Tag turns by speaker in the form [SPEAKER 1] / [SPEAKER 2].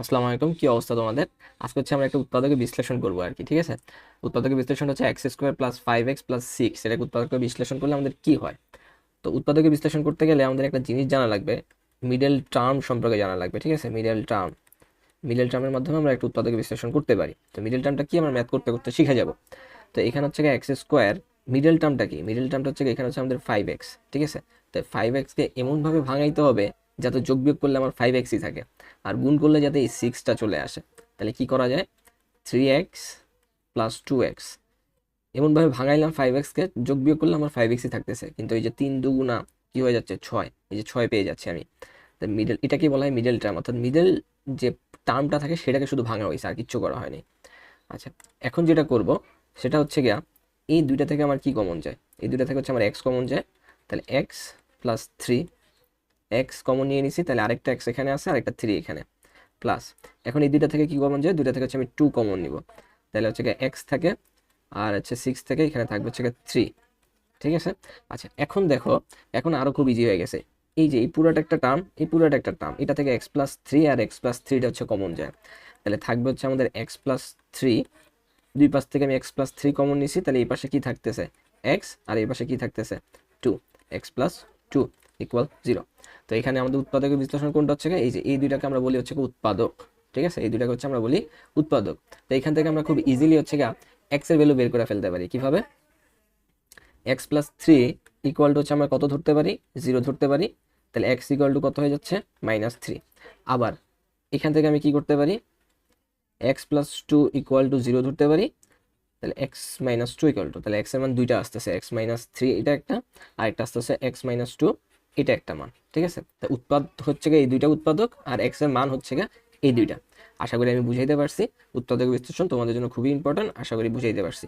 [SPEAKER 1] আসসালামু আলাইকুম, কি অবস্থা তোমাদের? আজকে হচ্ছে আমরা একটা উৎপাদকের বিশ্লেষণ করব আর কি, ঠিক আছে? উৎপাদকের বিশ্লেষণ হচ্ছে X square plus five X plus six এটাকে উৎপাদকের বিশ্লেষণ করলে আমাদের কি হয়? তো উৎপাদকের বিশ্লেষণ করতে গেলে আমাদের একটা জিনিস জানা লাগবে মিডল টার্ম সম্পর্কে জানা লাগবে, ঠিক আছে? মিডল টার্ম মিডল টার্মের মাধ্যমে আমরা একটা উৎপাদকের বিশ্লেষণ করতে পারি। তো মিডল টার্মটা কি? আমরা ম্যাথ করতে করতে শিখে যাব। তো এখানে হচ্ছে এক্স স্কোয়ার মিডল টার্মটা কি? মিডল টার্মটা হচ্ছে এখানে হচ্ছে আমাদের ফাইভ এক্স ঠিক আছে? তো ফাইভ এক্সকে এমনভাবে ভাঙাইতে হবে যাতে যোগ বিয়োগ করলে আমার ফাইভ এক্সই থাকে। আর গুণ করলে যাতে এই সিক্সটা চলে আসে। তাহলে কি করা যায়? Three X plus two X এমনভাবে ভাঙাইলাম ফাইভ এক্সকে যোগ বিয়োগ করলে আমার ফাইভ এক্সই থাকতেছে। কিন্তু এই যে তিন দুগুণা কি হয়ে যাচ্ছে? ছয়। এই যে ছয় পেয়ে যাচ্ছি আমি। মিডল এটাকে বলা হয় মিডল টার্ম অর্থাৎ মিডল যে টার্মটা থাকে, সেটাকে শুধু ভাঙা হয়েছে, আর কিচ্ছু করা হয়নি। আচ্ছা এখন যেটা করব, সেটা হচ্ছে গিয়া, এই দুইটা থেকে আমার কি কমন যায়? এই দুইটা থেকে হচ্ছে আমার এক্স কমন যায়। তাহলে X plus three X common নিয়ে নিছি, তাহলে আরেকটা এক্স এখানে আছে, আরেকটা থ্রি এখানে প্লাস এখন এই দুইটা থেকে কি কমন যায় দুইটা থেকে হচ্ছে আমি টু কমন নিব। তাহলে হচ্ছে গিয়ে এক্স থাকে, আর হচ্ছে সিক্স থেকে এখানে থাকবে হচ্ছে গিয়ে থ্রি ঠিক আছে? আচ্ছা এখন দেখো, এখন আরও খুব ইজি হয়ে গেছে। এই যে, এই পুরোটা একটা টার্ম এই পুরোটা একটা টার্ম এটা থেকে এক্স প্লাস থ্রি আর এক্স প্লাস থ্রিটা হচ্ছে কমন যায়। তাহলে থাকবে হচ্ছে আমাদের এক্স প্লাস থ্রি দুই পাশ থেকে আমি এক্স প্লাস থ্রি কমন নিছি, তাহলে এই পাশে কি থাকতেছে? এক্স আর এই পাশে কি থাকতেছে? Two X plus two equal zero তো এখানে আমাদের উৎপাদকের বিশ্লেষণ কোনটা হচ্ছে এই যে এই দুইটাকে আমরা বলি হচ্ছে উৎপাদক, ঠিক আছে? এই দুইটাকে হচ্ছে আমরা বলি উৎপাদক। তো এখান থেকে আমরা খুব ইজিলি হচ্ছে গিয়ে এক্সের ভ্যালু বের করে ফেলতে পারি। কীভাবে? X plus three equal to হচ্ছে আমরা কত ধরতে পারি? জিরো ধরতে পারি। তাহলে এক্স ইকুয়াল টু কত হয়ে যাচ্ছে? মাইনাস থ্রি আবার এখান থেকে আমি কি করতে পারি? X plus two equal to zero ধরতে পারি। তাহলে X minus two equal to তাহলে এক্সের মান দুইটা আসতেছে। এক্স মাইনাস থ্রি এটা একটা আর একটা আসতেছে এক্স মাইনাস টু এটা একটা মান, ঠিক আছে? তা উৎপাদ হচ্ছে গিয়ে এই দুইটা উৎপাদক আর এক্সের মান হচ্ছে গিয়ে এই দুইটা। আশা করি আমি বুঝাইতে পারছি। উৎপাদক বিশ্লেষণ তোমাদের জন্য খুবই ইম্পর্টেন্ট আশা করি বুঝাইতে পারছি।